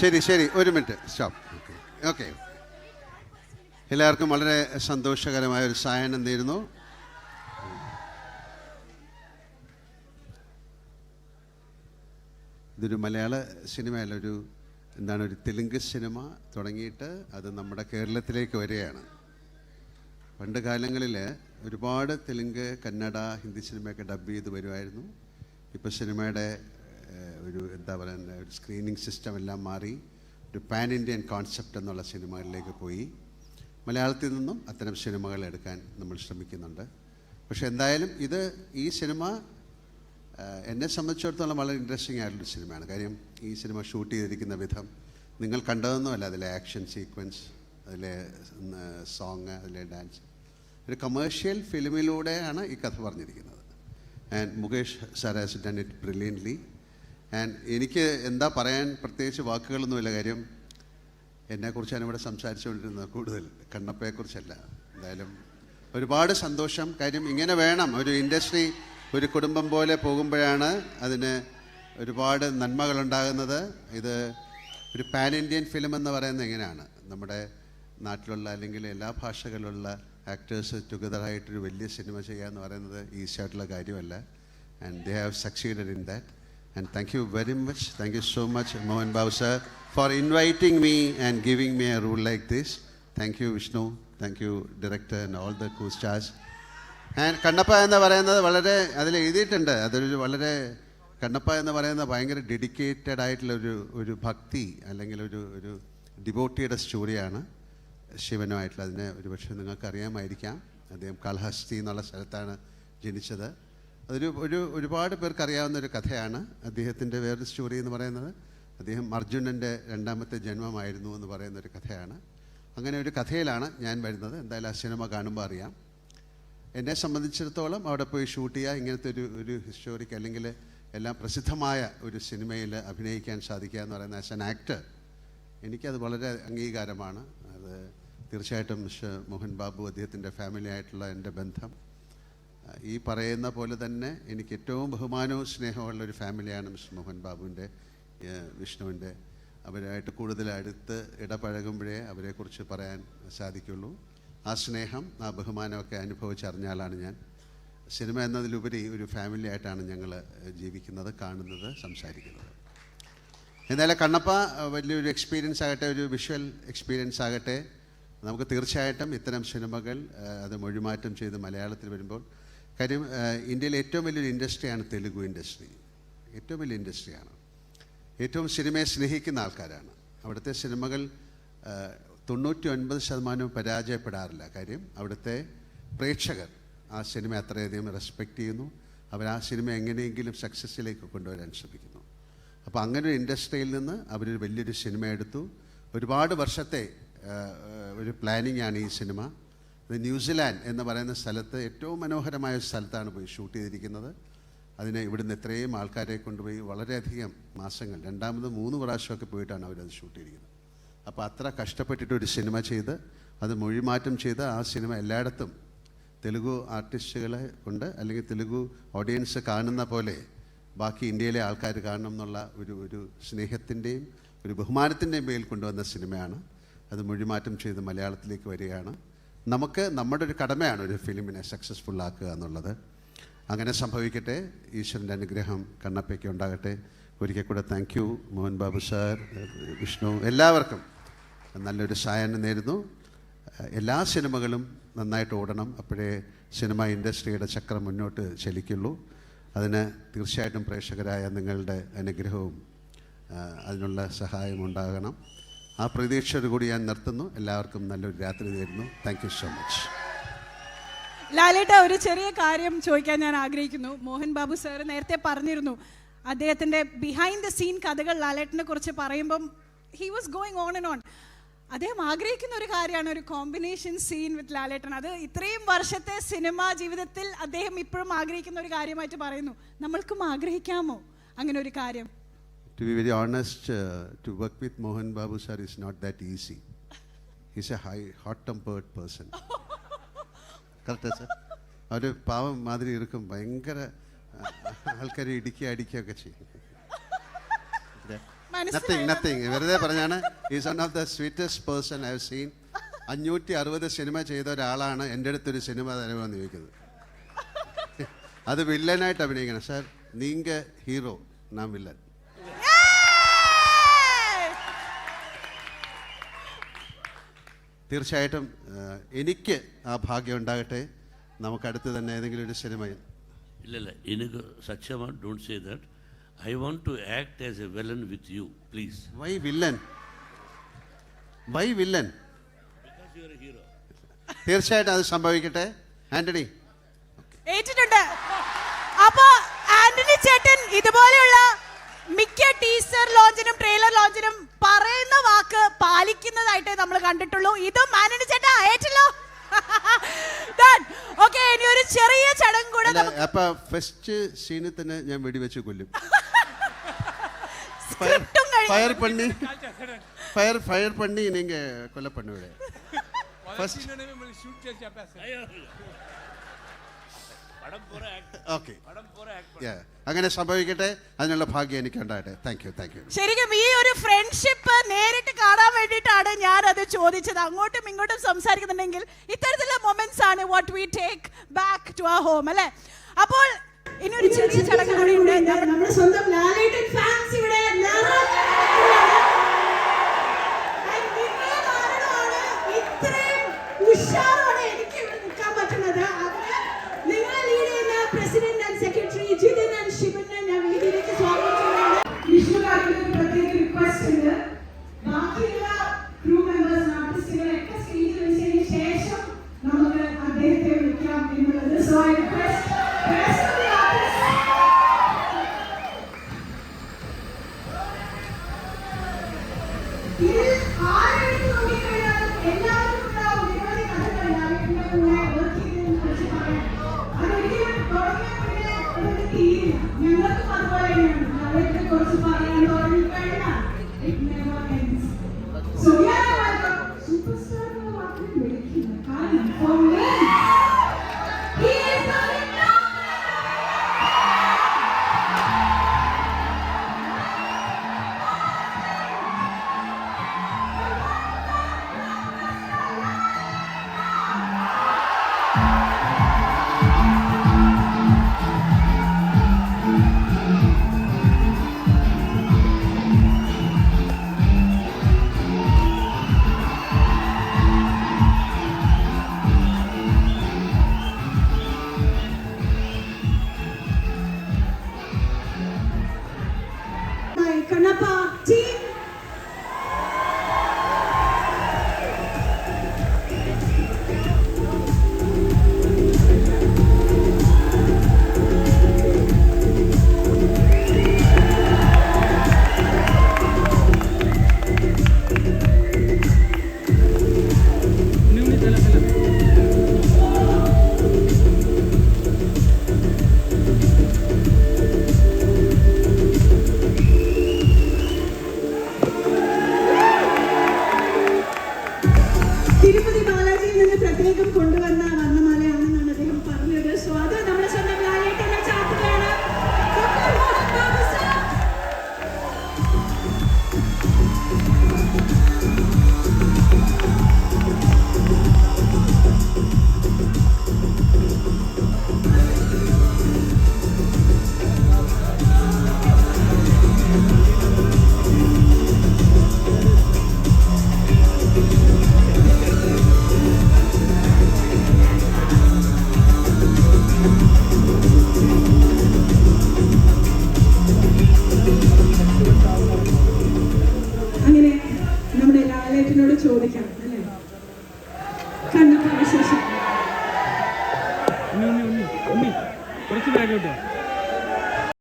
ശരി ശരി. ഒരു മിനിറ്റ്. സ്റ്റോപ്പ്. ഓക്കെ. എല്ലാവർക്കും വളരെ സന്തോഷകരമായ ഒരു സായനം നേരുന്നു ഇതൊരു മലയാള സിനിമയല്ല ഒരു എന്താണ് ഒരു തെലുങ്ക് സിനിമ തുടങ്ങിയിട്ട് അത് നമ്മുടെ കേരളത്തിലേക്ക് വരികയാണ്. പണ്ട് കാലങ്ങളിൽ ഒരുപാട് തെലുങ്ക് കന്നഡ ഹിന്ദി സിനിമയൊക്കെ ഡബ് ചെയ്ത് വരുമായിരുന്നു. ഇപ്പോൾ സിനിമയുടെ ഒരു എന്താ പറയുക ഒരു സ്ക്രീനിങ് സിസ്റ്റം എല്ലാം മാറി ഒരു പാൻ ഇന്ത്യൻ കോൺസെപ്റ്റ് എന്നുള്ള സിനിമകളിലേക്ക് പോയി. മലയാളത്തിൽ നിന്നും അത്തരം സിനിമകൾ എടുക്കാൻ നമ്മൾ ശ്രമിക്കുന്നുണ്ട്. പക്ഷേ എന്തായാലും ഇത് ഈ സിനിമ എന്നെ സംബന്ധിച്ചിടത്തോളം വളരെ ഇൻട്രസ്റ്റിംഗ് ആയിട്ടുള്ള സിനിമയാണ്. കാര്യം ഈ സിനിമ ഷൂട്ട് ചെയ്തിരിക്കുന്ന വിധം നിങ്ങൾ കണ്ടതൊന്നുമല്ല. അതിലെ ആക്ഷൻ സീക്വൻസ് അതിലെ സോങ് അതിലെ ഡാൻസ് ഒരു കമേഴ്ഷ്യൽ ഫിലിമിലൂടെയാണ് ഈ കഥ പറഞ്ഞിരിക്കുന്നത്. And Mukesh sir has done it brilliantly and എനിക്ക് എന്താ പറയാൻ പ്രത്യേകിച്ച് വാക്കുകളൊന്നുമില്ല കാര്യം. എന്നെക്കുറിച്ചാണ് ഇവിടെ സംസാരിച്ചുകൊണ്ടിരുന്നത് കൂടുതൽ. കണ്ണപ്പയെക്കുറിച്ചല്ല. എന്തായാലും ഒരുപാട് സന്തോഷം. കാര്യം ഇങ്ങനെ വേണം. ഒരു ഇൻഡസ്ട്രി ഒരു കുടുംബം പോലെ പോകുമ്പോഴാണ് അതിന് ഒരുപാട് നന്മകളുണ്ടാകുന്നത്. ഇത് ഒരു പാൻ ഇന്ത്യൻ ഫിലിം എന്ന് പറയുന്നത് എങ്ങനെയാണ് നമ്മുടെ നാട്ടിലുള്ള അല്ലെങ്കിൽ എല്ലാ ഭാഷകളിലുള്ള ആക്ടേഴ്സ് ടുഗദറായിട്ടൊരു വലിയ സിനിമ ചെയ്യുക എന്ന് പറയുന്നത് ഈസിയായിട്ടുള്ള കാര്യമല്ല. And they have succeeded in that And thank you very much. Thank you so much, Mohan Bhav sir, for inviting me and giving me a role like this. Thank you, Vishnu. Thank you, director and all the co-stars. And Kannappa എന്ന് പറയുന്നത് വളരെ അതിൽ എഴുതിയിട്ടുണ്ട് അതൊരു വളരെ കണ്ണപ്പ എന്ന് പറയുന്നത് ഭയങ്കര ഡെഡിക്കേറ്റഡ് ആയിട്ടുള്ള ഒരു ഒരു ഭക്തി അല്ലെങ്കിൽ ഒരു ഒരു ഡിവോട്ടിയുടെ സ്റ്റോറിയാണ് ശിവനുമായിട്ടുള്ള അതിനെ ഒരുപക്ഷെ നിങ്ങൾക്ക് അറിയാമായിരിക്കാം അദ്ദേഹം കാളഹസ്തി എന്നുള്ള സ്ഥലത്താണ് ജനിച്ചത് അതൊരു ഒരു ഒരുപാട് പേർക്ക് അറിയാവുന്ന ഒരു കഥയാണ്. അദ്ദേഹത്തിന്റെ വേറൊരു സ്റ്റോറി എന്ന് പറയുന്നത്. അദ്ദേഹം അർജുനന്റെ രണ്ടാമത്തെ ജന്മമായിരുന്നു എന്ന് പറയുന്ന ഒരു കഥയാണ്. അങ്ങനെ ഒരു കഥയിലാണ് ഞാൻ വരുന്നത്. എന്തായാലും ആ സിനിമ കാണുമ്പോൾ അറിയാം. എന്നെ സംബന്ധിച്ചിടത്തോളം അവിടെ പോയി ഷൂട്ട് ചെയ്യുക ഇങ്ങനത്തെ ഒരു ഒരു ഹിസ്റ്റോറിക്ക് അല്ലെങ്കിൽ എല്ലാം പ്രസിദ്ധമായ ഒരു സിനിമയിൽ അഭിനയിക്കാൻ സാധിക്കുക എന്ന് പറയുന്ന ആസ് എൻ ആക്ടർ എനിക്കത് വളരെ അംഗീകാരമാണ്. അത് തീർച്ചയായിട്ടും മിസ്റ്റർ മോഹൻ ബാബു അദ്ദേഹത്തിന്റെ ഫാമിലി ആയിട്ടുള്ള എന്റെ ബന്ധം. ഈ പറയുന്ന പോലെ തന്നെ എനിക്ക് ഏറ്റവും ബഹുമാനവും സ്നേഹമുള്ള ഒരു ഫാമിലിയാണ് മിസ്റ്റർ മോഹൻ ബാബുവിന്റെ വിഷ്ണുവിന്റെ. അവരായിട്ട് കൂടുതൽ അടുത്ത് ഇടപഴകുമ്പോഴേ അവരെക്കുറിച്ച് പറയാൻ സാധിക്കുള്ളൂ. ആ സ്നേഹം ആ ബഹുമാനമൊക്കെ അനുഭവിച്ചറിഞ്ഞാലാണ് ഞാൻ. സിനിമ എന്നതിലുപരി ഒരു ഫാമിലി ആയിട്ടാണ് ഞങ്ങൾ ജീവിക്കുന്നത് കാണുന്നത് സംസാരിക്കുന്നത്. എന്തായാലും കണ്ണപ്പ വലിയൊരു എക്സ്പീരിയൻസ് ആകട്ടെ ഒരു വിഷ്വൽ എക്സ്പീരിയൻസ് ആകട്ടെ. നമുക്ക് തീർച്ചയായിട്ടും ഇത്തരം സിനിമകൾ അത് മൊഴിമാറ്റം ചെയ്ത് മലയാളത്തിൽ വരുമ്പോൾ കാര്യം ഇന്ത്യയിലെ ഏറ്റവും വലിയൊരു ഇൻഡസ്ട്രിയാണ് തെലുഗു ഇൻഡസ്ട്രി. ഏറ്റവും വലിയ ഇൻഡസ്ട്രിയാണ്. ഏറ്റവും സിനിമയെ സ്നേഹിക്കുന്ന ആൾക്കാരാണ്. അവിടുത്തെ സിനിമകൾ തൊണ്ണൂറ്റി ഒൻപത് ശതമാനവും പരാജയപ്പെടാറില്ല. കാര്യം അവിടുത്തെ പ്രേക്ഷകർ ആ സിനിമ അത്രയധികം റെസ്പെക്റ്റ് ചെയ്യുന്നു. അവർ ആ സിനിമ എങ്ങനെയെങ്കിലും സക്സസ്സിലേക്ക് കൊണ്ടുവരാൻ ശ്രമിക്കുന്നു. അപ്പോൾ അങ്ങനെ ഒരു ഇൻഡസ്ട്രിയിൽ നിന്ന് അവരൊരു വലിയൊരു സിനിമ എടുത്തു. ഒരുപാട് വർഷത്തെ ഒരു പ്ലാനിങ്ങാണ് ഈ സിനിമ. ന്യൂസിലാൻഡ് എന്ന് പറയുന്ന സ്ഥലത്ത് ഏറ്റവും മനോഹരമായ സ്ഥലത്താണ് പോയി ഷൂട്ട് ചെയ്തിരിക്കുന്നത്. അതിനെ ഇവിടുന്ന് എത്രയും ആൾക്കാരെ കൊണ്ടുപോയി വളരെയധികം മാസങ്ങൾ രണ്ടാമത് മൂന്ന് പ്രാവശ്യമൊക്കെ പോയിട്ടാണ് അവരത് ഷൂട്ട് ചെയ്തിരിക്കുന്നത്. അപ്പോൾ അത്ര കഷ്ടപ്പെട്ടിട്ട് ഒരു സിനിമ ചെയ്ത് അത് മൊഴിമാറ്റം ചെയ്ത് ആ സിനിമ എല്ലായിടത്തും തെലുഗു ആർട്ടിസ്റ്റുകളെ കൊണ്ട് അല്ലെങ്കിൽ തെലുഗു ഓഡിയൻസ് കാണുന്ന പോലെ ബാക്കി ഇന്ത്യയിലെ ആൾക്കാർ കാണണം എന്നുള്ള ഒരു ഒരു സ്നേഹത്തിന്റെയും ഒരു ബഹുമാനത്തിന്റെയും പേരിൽ കൊണ്ടുവന്ന സിനിമയാണ്. അത് മൊഴിമാറ്റം ചെയ്ത് മലയാളത്തിലേക്ക് വരികയാണ്. നമുക്ക് നമ്മുടെ ഒരു കടമയാണ് ഒരു ഫിലിമിനെ സക്സസ്ഫുൾ ആക്കുക എന്നുള്ളത്. അങ്ങനെ സംഭവിക്കട്ടെ. ഈശ്വരന്റെ അനുഗ്രഹം കണ്ണപ്പയ്ക്ക് ഉണ്ടാകട്ടെ. ഒരിക്കൽ കൂടെ thank you Mohan Babu sir Vishnu എല്ലാവർക്കും നല്ലൊരു സഹായം നേരുന്നു. എല്ലാ സിനിമകളും നന്നായിട്ട് ഓടണം. അപ്പോഴേ സിനിമ ഇൻഡസ്ട്രിയുടെ ചക്രം മുന്നോട്ട് ചലിക്കുള്ളൂ. അതിന് തീർച്ചയായിട്ടും പ്രേക്ഷകരായ നിങ്ങളുടെ അനുഗ്രഹവും അതിനുള്ള സഹായം ഉണ്ടാകണം. ആ പ്രതീക്ഷയോട് കൂടി ഞാൻ നിർത്തുന്നു. എല്ലാവർക്കും നല്ലൊരു രാത്രി നേരുന്നു താങ്ക് സോ മച്ച് ലാലേട്ട ഒരു ചെറിയ കാര്യം ചോദിക്കാൻ ഞാൻ ആഗ്രഹിക്കുന്നു. മോഹൻ ബാബു സാർ നേരത്തെ പറഞ്ഞിരുന്നു അദ്ദേഹത്തിന്റെ ബിഹൈൻഡ് ദ സീൻ കഥകൾ ലാലേട്ടനെ കുറിച്ച് പറയുമ്പം he was going on and on അദ്ദേഹം ആഗ്രഹിക്കുന്ന ഒരു കാര്യമാണ് ഒരു കോമ്പിനേഷൻ സീൻ വിത്ത് ലാലേട്ടൻ. അത് ഇത്രയും വർഷത്തെ സിനിമാ ജീവിതത്തിൽ അദ്ദേഹം ഇപ്പോഴും ആഗ്രഹിക്കുന്ന ഒരു കാര്യമായിട്ട് പറയുന്നു. നമ്മൾക്കും ആഗ്രഹിക്കാമോ? അങ്ങനെ ഒരു കാര്യം. To be very honest, uh, to work with Mohan Babu sir is not that easy. He's a high, hot-tempered person. കറക്റ്റാ സാർ ഒരു പാവം മാതിരി ഇരിക്കും. ഭയങ്കര ആൾക്കാരെ ഇടിക്കുക അടിക്കുകയൊക്കെ ചെയ്യും. നത്തിങ് നത്തിങ് വെറുതെ പറഞ്ഞാണ് is one of the sweetest person I have seen അഞ്ഞൂറ്റി അറുപത് സിനിമ ചെയ്ത ഒരാളാണ് എന്റെ അടുത്തൊരു സിനിമ തരുമെന്ന് ചോദിക്കുന്നത്. അത് വില്ലനായിട്ട് അഭിനയിക്കണം. സാർ നീങ്ക ഹീറോ നാം വില്ലൻ. തീർച്ചയായിട്ടും എനിക്ക് ആ ഭാഗ്യം ഉണ്ടാകട്ടെ. നമുക്കടുത്ത് തന്നെ ഏതെങ്കിലും ഒരു സിനിമയിൽ. ഇല്ലല്ല എനിക്ക് സത്യമാണ് don't say that I want to act as a villain with you please why villain why villain hero തീർച്ചയായിട്ടും അത് സംഭവിക്കട്ടെ. ആന്റണി. ഏറ്റിട്ടുണ്ട്. അപ്പോ ആന്റണി ചേട്ടൻ ഇതുപോലെയുള്ള മിക്ക ടീസർ ലോഞ്ചിനും ട്രെയിലർ ലോഞ്ചിനും പറയുന്ന വാക്ക് പാലിക്കുന്നതായിട്ടേ നമ്മൾ കണ്ടിട്ടുള്ളൂ. ഇത് മാനന് ചേട്ടാ ഏറ്റല്ലോ? ഇനി ഒരു ചെറിയ ചടങ്ങ് കൂടെ അപ്പൊ ഫസ്റ്റ് സീനിൽ തന്നെ ഞാൻ വെടിവെച്ച് കൊല്ലും. ഫയർ പണ്ണി ഫയർ ഫയർ പണ്ണി നിങ്ങൾ കൊല്ലപ്പണ്ണു ഇവിടെ ഫസ്റ്റ് ഓക്കെ അങ്ങനെ സംഭവിക്കട്ടെ. അതിനുള്ള ഭാഗ്യം എനിക്ക് ഉണ്ടാകട്ടെ താങ്ക് യു താങ്ക് യു ശരിക്കും ഈ ഒരു ഫ്രണ്ട്ഷിപ്പ് നേരിട്ട് കാണാൻ വേണ്ടിയിട്ടാണ് ഞാൻ അത് ചോദിച്ചത്. അങ്ങോട്ടും ഇങ്ങോട്ടും സംസാരിക്കുന്നുണ്ടെങ്കിൽ ഇത്തരത്തിലുള്ള മൊമെന്റ്സ് ആണ് what we take back to ആ ഹോം അല്ലെ? അപ്പോൾ ഇനി ഒരു ചെറിയ ചടങ്ങ് കൂടി ഉണ്ട് നമ്മുടെ സ്വന്തം Amém. Kanapa, T. തിരുപ്പതി ബാലാജിയിൽ നിന്ന് പ്രത്യേകം കൊണ്ടുവന്ന